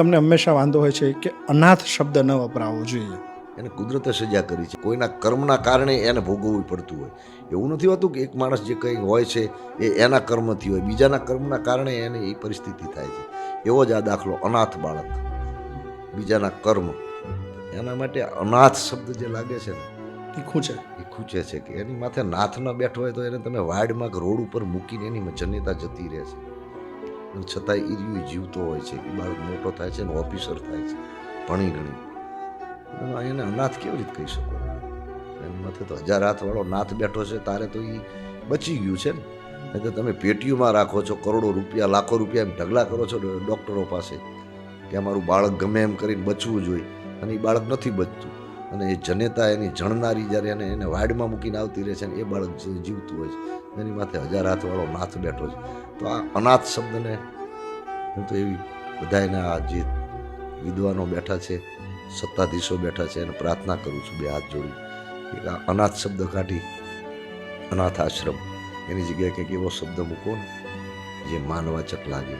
તમને હંમેશા વાંધો હોય છે કે અનાથ શબ્દ ન વપરાવો જોઈએ. એને કુદરતે સજા કરી છે. કોઈના કર્મના કારણે એને ભોગવવું પડતું હોય. એવું નથી હોતું કે એક માણસ જે કંઈ હોય છે એ એના કર્મથી હોય. બીજાના કર્મના કારણે એને એ પરિસ્થિતિ થાય છે. એવો જ આ દાખલો અનાથ બાળક. બીજાના કર્મ. એના માટે અનાથ શબ્દ જે લાગે છે ને તીખું છે એ ખૂંચે છે કે એની માથે નાથ ન બેઠો હોય તો એને તમે વાડમાં કે રોડ ઉપર મૂકીને એની જન્યતા જતી રહે છે. અને છતાંય એ રહ્યું જીવતો હોય છે. એ બાળક મોટો થાય છે ને ઓફિસર થાય છે. ભણી ગણી. એને અનાથ કેવી રીતે કહી શકો? એમ માથે તો હજાર હાથવાળો નાથ બેઠો છે, તારે તો એ બચી ગયું છે ને. નહીં તો તમે પેટીઓમાં રાખો છો, કરોડો રૂપિયા, લાખો રૂપિયા એમ ઢગલા કરો છો ડૉક્ટરો પાસે, કે અમારું બાળક ગમે એમ કરીને બચવું જોઈએ. અને એ બાળક નથી બચતું. અને એ જનેતા એની જણનારી જ્યારે એને એને વાડમાં મૂકીને આવતી રહે છે ને એ બાળક જીવતું હોય છે, એની માથે હજાર હાથવાળો નાથ બેઠો છે. તો આ અનાથ શબ્દને હું તો એવી બધા એના જે વિદ્વાનો બેઠા છે, સત્તાધીશો બેઠા છે, એને પ્રાર્થના કરું છું બે હાથ જોડી, કે આ અનાથ શબ્દ કાઢી, અનાથ આશ્રમ, એની જગ્યાએ કંઈક એવો શબ્દ મૂકો ને, જે માનવાચક લાગે.